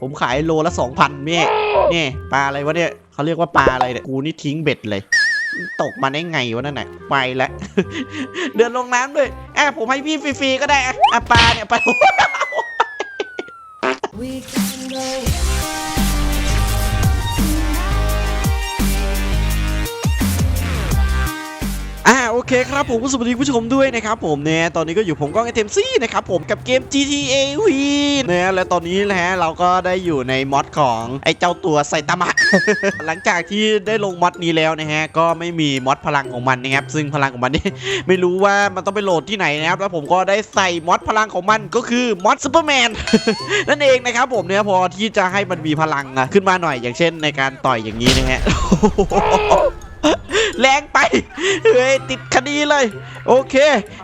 ผมขายโลละสองพันแม่นี่ปลาอะไรวะเนี่ยเขาเรียกว่าปลาอะไรเนี่ยกูนี่ทิ้งเบ็ดเลย ตกมาได้ไงวะนั่นน่ะไปแล้วเดินลงน้ำด้วยอะผมให้พี่ฟรีๆก็ได้อะอะปลาเนี่ยปลา เคครับผมสวัสดีผู้ชมด้วยนะครับผมเนี่ยตอนนี้ก็อยู่ผมก้องไอเทมซี่นะครับผมกับเกม GTA V เนี่ยและตอนนี้นะฮะเราก็ได้อยู่ในมอดของไอเจ้าตัวไซตามะ หลังจากที่ได้ลงมอดนี้แล้วนะฮะก็ไม่มีมอดพลังของมันนะครับซึ่งพลังของมันนี่ไม่รู้ว่ามันต้องไปโหลดที่ไหนนะครับแล้วผมก็ได้ใส่มอดพลังของมันก็คือมอดซูเปอร์แมนนั่นเองนะครับผมเนี่ยพอที่จะให้มันมีพลังขึ้นมาหน่อยอย่างเช่น ในการต่อยอย่างนี้นะฮะ แรงไป เฮ้ยติดคดีเลย โอเค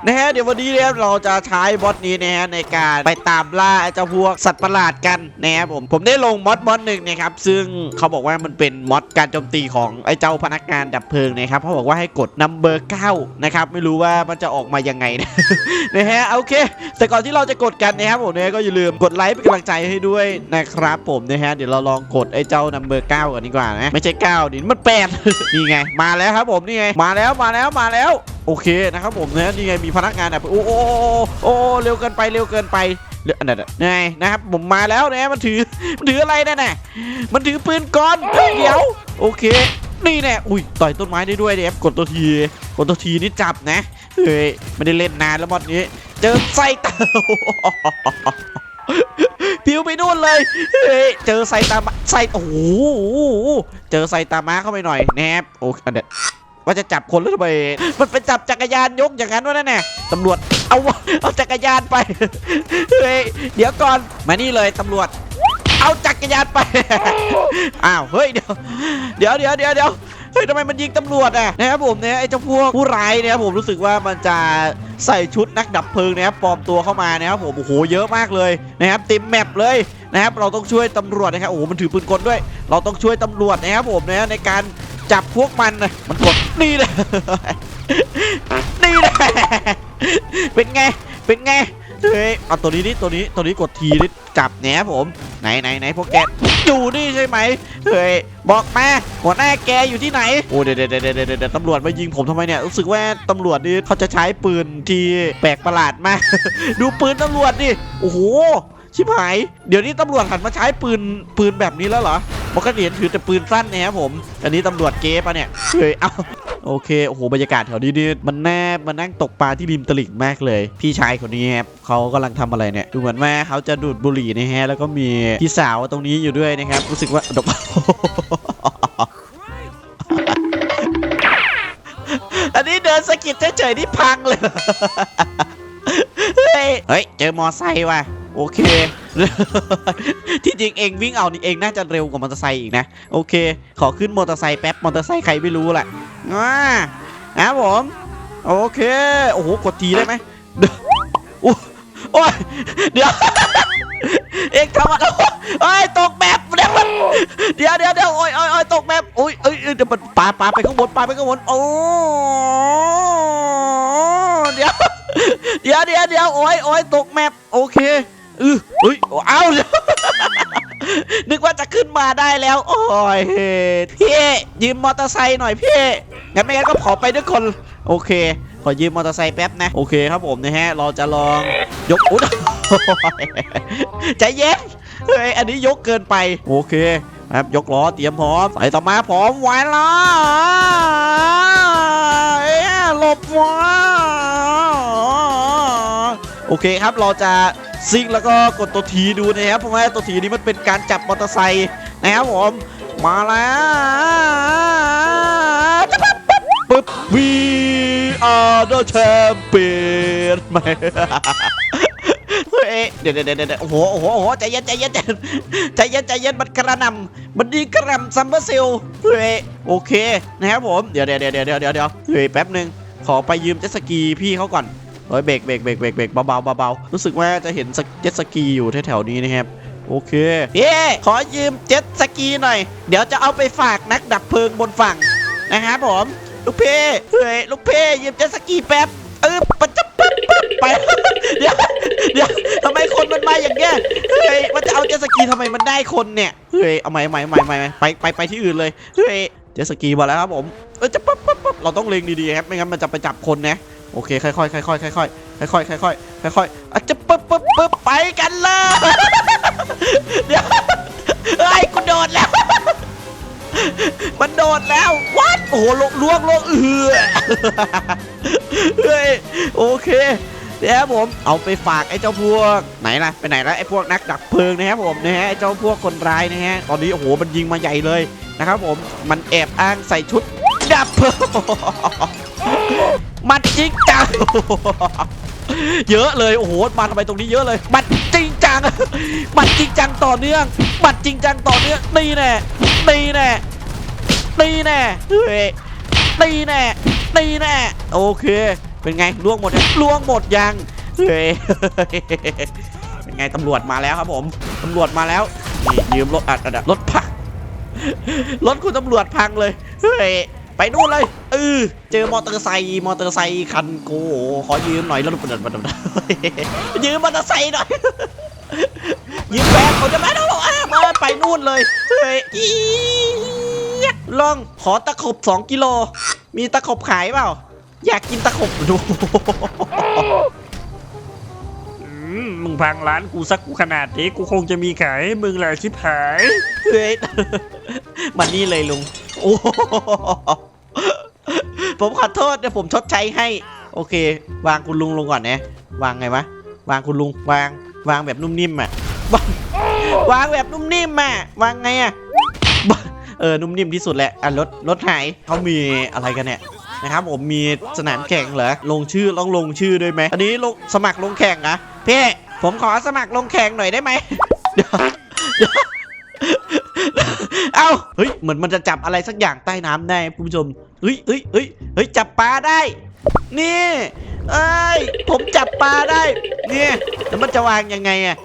นะฮะเดี๋ยววันนี้เนี่ยเราจะใช้บอทนี้นะฮะในการไปตามล่าเจ้าพวกสัตว์ประหลาดกันนะครับผมผมได้ลงมอดมอดหนึ่งนะครับซึ่งเขาบอกว่ามันเป็นมอดการโจมตีของไอ้เจ้าพนักงานดับเพลิงนะครับเขาบอกว่าให้กดนัมเบอร์เก้านะครับไม่รู้ว่ามันจะออกมายังไงนะนะฮะโอเค แต่ก่อนที่เราจะกดกันนะครับผมเนี่ยก็อย่าลืมกดไลค์เป็นกำลังใจให้ด้วยนะครับผมนะฮะเดี๋ยวเราลองกดไอ้เจ้านัมเบอร์เก้ากันดีกว่านะไม่ใช่เก้าดิมันแปดนี่ไงมาแล้วครับผมนี่ไงมาแล้วมาแล้วมาแล้ว โอเคนะครับผมนะนี่ไงมีพนักงานแบบโอ้โอ้โอ้โอ้เร็วเกินไปเร็วเกินไปเร็วอันนั้นไงนะครับผมมาแล้วนะมันถือมันถืออะไรนั่นน่ะมันถือปืนก้อนเดี๋ยวโอเค นี่แน่อุ้ยต่อยต้นไม้ได้ด้วยเดฟกดตัวทีกดตัวทีนี่จับนะเฮ้ยไม่ได้เล่นนานแล้วมอดนี้ เจอไส้เต่าพิวไปนู่นเลยเฮ้ยเจอไซตามะไซโอ้โห เจอไซตามะเข้าไปหน่อยแนบโอ้อันเด็ด ว่าจะจับคนหรือทำไมมันเป็นจับจักรยานยกอย่างนั้นวะนั่นแน่ตำรวจเอาเอาจักรยานไปเฮ้ยเดี๋ยวก่อนมานี่เลยตำรวจ เอาจักรยานไปอ้าวเฮ้ยเดี๋ยวเดี๋ยวเดี๋ยวเดี๋ยวเดี๋ยวเฮ้ยทำไมมันยิงตำรวจอะนะครับผมเนี่ยไอ้เจ้าพวกผู้ร้ายเนี่ยผมรู้สึกว่ามันจะใส่ชุดนักดับเพลิงนะครับปลอมตัวเข้ามานะครับผมโอ้โหเยอะมากเลยนะครับเต็มแมปเลยนะครับเราต้องช่วยตำรวจนะครับโอ้โหมันถือปืนกลด้วย เราต้องช่วยตำรวจนะครับผมนะในการ จับพวกมันนะมันกดนี่เลยนี่เลยเป็นไงเป็นไงเฮ้ยเอาตัวนี้นี่ตัวนี้ตัวนี้กดทีนี่จับแหนผมไหนไหนไหนพวกแกอยู่นี่ใช่ไหมเฮ้ยบอกมาหัวหน้าแกอยู่ที่ไหนโอ้เดี๋ยวเดี๋ยวเดี๋ยวเดี๋ยวเดี๋ยวตำรวจมายิงผมทำไมเนี่ยรู้สึกว่าตำรวจนี่เขาจะใช้ปืนที่แปลกประหลาดมากดูปืนตำรวจดิโอ้โห ชิบหาย เดี๋ยวนี้ตำรวจหันมาใช้ปืนปืนแบบนี้แล้วเหรอปกติเห็นถือแต่ปืนสั้นนะครับผม อันนี้ตำรวจเก๊ปะเนี่ยเฮ้ยเอ้าโอเค โอ้โห บรรยากาศแถวนี้นี่มันแนบมันนั่งตกปลาที่ริมตลิ่งมากเลย พี่ชายคนนี้ครับเขากำลังทำอะไรเนี่ย ดูเหมือนว่าเขาจะดูดบุหรี่นะฮะ แล้วก็มีพี่สาวตรงนี้อยู่ด้วยนะครับ รู้สึกว่าดกอันนี้เดินสะกิดเฉยๆที่พังเลย เฮ้ย เจอมอไซค์ว่ะ โอเค ที่จริงเองวิ่งเอานี่เองน่าจะเร็วกว่ามอเตอร์ไซค์อีกนะ โอเค ขอขึ้นมอเตอร์ไซค์แป๊บ มอเตอร์ไซค์ใครไม่รู้แหละอ่าครับผม โอเค โอ้โห กดทีได้ไหมเดี๋ยวอุ๊ยโอ้ยเดี๋ยว เอกทำอะไรโอ้ยตกแบบเดี๋ยวเดี๋ยวเดี๋ยวเดี๋ยวโอ้ยโอ้ยโอ้ยตกแบบโอ้ยเอ้ยเอ้ยเดี๋ยวมันปาปาไปข้างบนปาไปข้างบนโอ้เดี๋ยวเดี๋ยวเดี๋ยวเดี๋ยวโอ้ยโอ้ยตกแมปโอเค เออเฮ้ยเอ้านึกว่าจะขึ้นมาได้แล้ว โอ้ยพี่ยืมมอเตอร์ไซค์หน่อยพี่งั้นไม่งั้นก็ขอไปด้วยคน โอเค ขอยืมมอเตอร์ไซค์แป๊บนะ โอเคครับผมนะฮะ เราจะลองยกอุ๊ยใจเย็นเฮ้ยอันนี้ยกเกินไป โอเคครับยกล้อเตรียมพร้อมใส่ต่อมาพร้อมไว้ล้วเอ๊ะหลบวะโอเคครับเราจะ ซิงค์แล้วก็กดตัวทีดูนะครับเพราะว่าตัวทีนี้มันเป็นการจับมอเตอร์ไซค์นะครับผมมาแล้วปึ๊บ we are the champion ไม่เฮ้ยเดี๋ยวเดี๋ยวเดี๋ยวโอ้โหโอ้โหโอ้โหใจเย็นใจเย็นใจเย็นใจเย็นใจเย็นมันกระหนำมันดีกระหนำซัมเมอร์ซิลเฮ้ยโอเคนะครับผมเดี๋ยวเดี๋ยวเดี๋ยวเดี๋ยวเดี๋ยวเดี๋ยวเฮ้ยแป๊บหนึ่งขอไปยืมเจ็ตสกีพี่เขาก่อน เฮ้ยเบรกเบรกเบรกเบรกเบรกเบาๆเบาๆรู้สึกว่าจะเห็นเจ็ตสกีอยู่แถวๆนี้นะครับโอเคเฮ้ขอยืมเจ็ตสกีหน่อย เดี๋ยวจะเอาไปฝากนักดับเพลิงบนฝั่งนะครับผมลูกเพ่เฮ้ยลูกเพ่ยืมเจ็ตสกีแป๊บเออปัจจับปั๊บปั๊บไปเดี๋ยวเดี๋ยวทำไมคนมันมาอย่างเงี้ยเฮ้ยมันจะเอาเจ็ตสกีทำไมมันได้คนเนี่ยเฮ้ยเอาใหม่ใหม่ใหม่ใหม่ไปไปไปที่อื่นเลยเฮ้ยเจ็ตสกีมาแล้วครับผมเออจะปั๊บปั๊บปั๊บเราต้องเล็งดีๆครับไม่งั้นมันจะไปจับคนนะ โอเคค่อยๆค่อยๆค่อยๆค่อยๆค่อยๆค่อยๆอะจะปั๊บปั๊บปั๊บไปกันเลยเดี๋ยวเฮ้ยกูโดดแล้ว มันโดดแล้ววัดโอ้โหลงล่วงลงเอือเฮ้ยโอเคเดี๋ยวผมเอาไปฝากไอ้เจ้าพวกไหนล่ะไปไหนแล้วไอ้พวกนักดับเพลิงนะครับผมนะฮะไอ้เจ้าพวกคนร้ายนะฮะตอนนี้โอ้โหมันยิงมาใหญ่เลยนะครับผมมันแอบอ้างใส่ชุดดับเพลิง มันจริงจัง เยอะเลยโอ้โหมาทำไมตรงนี้เยอะเลย มันจริงจัง มันจริงจังต่อเนื่อง มันจริงจังต่อเนื่องตีแน่ตีแน่ตีแน่เฮ้ยตีแน่ตีแน่โอเค เป็นไงล่วงหมดล่วงหมดยังเฮ้ยเป็นไงตำรวจมาแล้วครับผมตำรวจมาแล้วนี่ยืมรถอัดอัดรถพังรถคุณตำรวจพังเลยเฮ้ย ไปนู่นเลยเออเจอมอเตอร์ไซค์มอเตอร์ไซค์คันโกขอยืมหน่อยแล้วเดินมายืมมอเตอร์ไซค์หน่อยยืมแฟนผมจะมาแล้วบอกอะมาไปนู่นเลยเฮ้ยลองขอตะขบสองกิโล มีตะขบขายเปล่า อยากกินตะขบดูมึงพังร้านกูสักกูขนาดนี้กูคงจะมีขายมึงแหละชิบหาย เฮ้ย มันนี่เลยลุง โอ้ ผมขอโทษเดี๋ยวผมชดใช้ให้ โอเค วางคุณลุงลงก่อนนะ วางไงวะ วางคุณลุง วาง วางแบบนุ่มนิ่มอะ วางวางแบบนุ่มนิ่มอะ วางไงอะ เออ นุ่มนิ่มที่สุดแหละ อะรถ รถหายเขามีอะไรกันเนี่ยนะครับผมมีสนามแข่งเหรอ ลงชื่อต้องลงชื่อด้วยไหม อันนี้ลงสมัครลงแข่งนะพี่ผมขอสมัครลงแข่งหน่อยได้ไหมเดี๋ยวเดี๋ยวเอ้า เฮ้ย เหมือนมันจะจับอะไรสักอย่างใต้น้ำได้คุณผู้ชม เฮ้ยเฮ้ยเฮ้ยเฮ้ยจับปลาได้ นี่เอ้ยผมจับปลาได้ เนี่ยแล้วมันจะวางยังไงอะ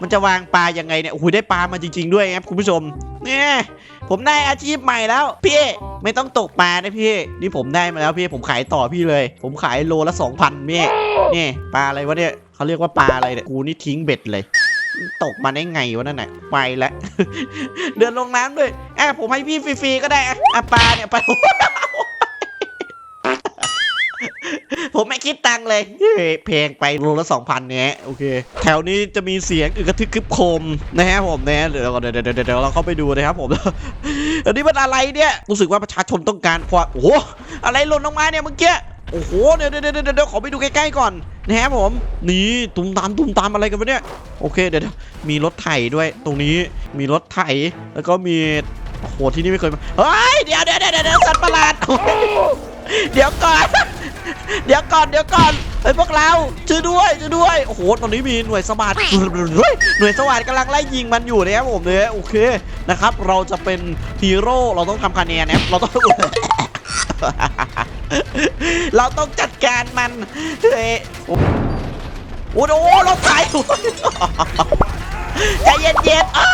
มันจะวางปลายังไงเนี่ยโอ้โหได้ปลามาจริง ๆ ด้วยครับคุณผู้ชม เนี่ยผมได้อาชีพใหม่แล้วพี่ไม่ต้องตกปลานะพี่นี่ผมได้มาแล้วพี่ผมขายต่อพี่เลย ผมขายโลละสองพันพี่นี่ปลาอะไรวะเนี่ยเขาเรียกว่าปลาอะไรเนี่ยกูนี่ทิ้งเบ็ดเลย ตกมาได้ไงวะนั่นน่ะไปแล้วเดินลงน้ำด้วยอะผมให้พี่ฟรีๆก็ได้อะอะปลาเนี่ยปลา ผมไม่คิดตังเลยเพลงไปโลละสองพันเนี่ยโอเค แถวนี้จะมีเสียงอึกกระทึกคึบโคมนะฮะผมนะเดี๋ยวเดี๋ยวเดี๋ยวเดี๋ยวเราเข้าไปดูนะครับผมอันนี้มันอะไรเนี่ยรู้สึกว่าประชาชนต้องการความโอ้โหอะไรหล่นลงมาเนี่ยเมื่อกี้โอ้โหเดี๋ยวเดี๋ยวเดี๋ยวเดี๋ยวขอไปดูใกล้ๆก่อนนะฮะผมนี่ตุ้มตามตุ้มตามอะไรกันวะเนี่ยโอเคเดี๋ยวมีรถไถด้วย ตรงนี้มีรถไถแล้วก็มีโอ้โหที่นี่ไม่เคยมาเฮ้ยเดี๋ยวเดี๋ยวเดี๋ยวเดี๋ยวสัตว์ประหลาดเดี๋ยวก่อน เดี๋ยวก่อนเดี๋ยวก่อนเฮ้ยพวกเราช่วยด้วยช่วยด้วยโอ้โหตอนนี้มีหน่วยสวัสดเฮ้ยหน่วยสวัสดกำลังไล่ยิงมันอยู่นะครับผมเนี่ยโอเคนะครับ เราจะเป็นฮีโร่เราต้องทำคะแนนนะครับเราต้องเราต้องจัดการมันเฮ้ยโอ้โหเราถ่ายใจเย็นๆอ้า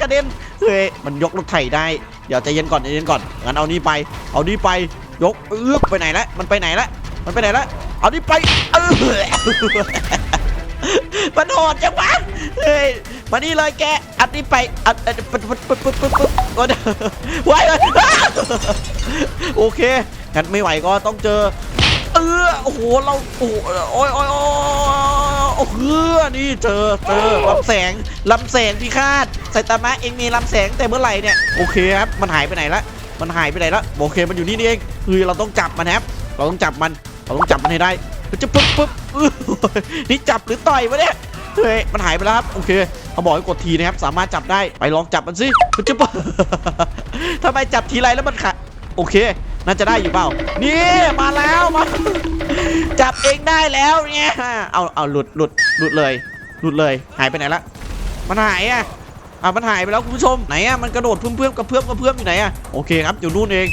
กระเด็นเฮ้ยมันยกรถไถได้ เดี๋ยวใจเย็นก่อนใจเย็นก่อนงั้นเอานี่ไป เอานี่ไปยกเอื้อกไปไหนละมันไปไหนละ มันไปไหนละเอานี่ไปเออมันโหดจังวะเฮ้ยมานี่เลยแกอันนี้ไปอันอันปึ๊บปึ๊บปึ๊บปึ๊บปึ๊บปึ๊บโว้เลยโอเคงั้นไม่ไหวก็ต้องเจอเออโอ้โหเราโอ้โหโอ้ยโอ้ยโอ้ยโอ้โหนี่เจอเจอลำแสงลำแสงพิฆาตไซตามะเองมีลำแสงแต่เมื่อไหร่เนี่ยโอเคครับมันหายไปไหนละมันหายไปไหนละโอเคมันอยู่นี่นี่เองคือเราต้องจับมันครับเราต้องจับมัน เราต้องจับมันให้ได้มันจะปึ๊บปึ๊บนี่จับหรือต่อยวะเนี่ยเฮ้ยมันหายไปแล้วครับโอเคเขาบอกให้กดทีนะครับสามารถจับได้ไปลองจับมันสิมันจะปึ๊บทำไมจับทีไรแล้วมันขาดโอเค น่าจะได้อยู่เปล่า นี่มาแล้วมาจับเองได้แล้วเนี่ยเอาเอาหลุดหลุดหลุดเลยหลุดเลยหายไปไหนละมันหายอะอะมันหายไปแล้วคุณผู้ชมไหนอะมันกระโดดเพื่อมเพื่อมกระเพื่อมกระเพื่อมอยู่ไหนอะโอเคครับอยู่นู่นเอง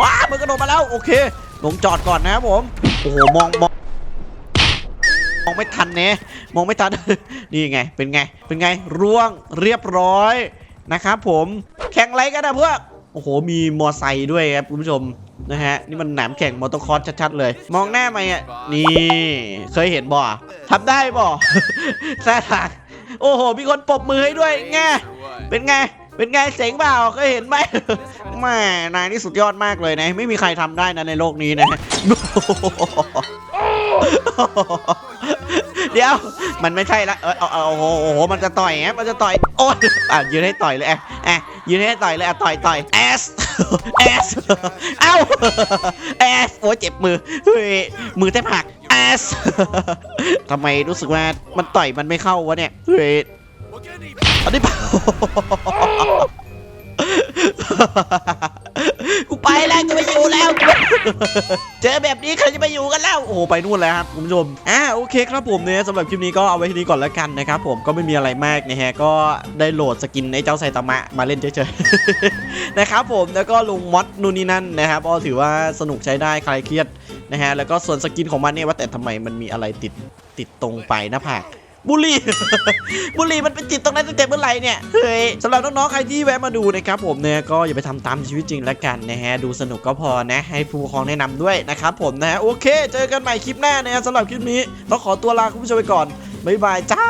ว้ามันกระโดดมาแล้วโอเคลงจอดก่อนนะครับผม โอ้โหมองมองมองไม่ทันเน่มองไม่ทัน นี่ไง เป็นไง เป็นไง ร่วงเรียบร้อยนะครับผม แข่งไรกันนะเพวกโอ้โห มีมอไซค์ด้วยครับคุณผู้ชมนะฮะ นี่มันหนามแข่งมอเตอร์คอร์สชัดๆเลย มองหน้ามาอะ นี่ เคยเห็นบ่ทำได้บ่ท่ทางโอ้โห มีคนปรบมือให้ด้วย ไง เป็นไง เป็นไงเจ๋งเปล่าเคยเห็นไหมแม่นายนี่สุดยอดมากเลยนะ ไม่มีใครทำได้นะในโลกนี้นะ เดี๋ยว มันไม่ใช่ละเออเอาโอ้โห มันจะต่อยฮะมันจะต่อย โอ้ยอะยืนให้ต่อยเลยอะอะยืนให้ต่อยเลยอะต่อยต่อยแอสแอสเอ้าแอสโอ้เจ็บมือเฮ้ยมือแทบหักแอสทำไมรู้สึกว่ามันต่อยมันไม่เข้าวะเนี่ยเฮ้ย อันนี้กูไปแล้วจะไปอยู่แล้ว เจอแบบนี้ใครจะไปอยู่กันแล้ว โอ้โหไปนู่นแล้วครับคุณผู้ชมอ่าโอเคครับผมเนี่ยสำหรับคลิปนี้ก็เอาไว้ที่นี้ก่อนแล้วกันนะครับผมก็ไม่มีอะไรมากนะฮะก็ได้โหลดสกินไอ้เจ้าไซตามะมาเล่นเฉยๆนะครับผมแล้วก็ลงมอดนู่นนี่นั่นนะครับก็ถือว่าสนุกใช้ได้คลายเครียดนะฮะแล้วก็ส่วนสกินของมันเนี่ยว่าแต่ทำไมมันมีอะไรติดติดตรงไปหน้าผาก บุหรี่ บุหรี่มันเป็นจิตตรงนั้นตั้งแต่เมื่อไหร่เนี่ย เฮ้ยสำหรับน้องๆ ใครที่แวะมาดูนะครับผมเนี่ยก็อย่าไปทำตามชีวิตจริงแล้วกันนะฮะ ดูสนุกก็พอนะ ให้ผู้ปกครองแนะนำด้วยนะครับผมนะฮะโอเค เจอกันใหม่คลิปหน้านะฮะสำหรับคลิปนี้ต้องขอตัวลาคุณผู้ชมไปก่อน บ๊ายบายจ้า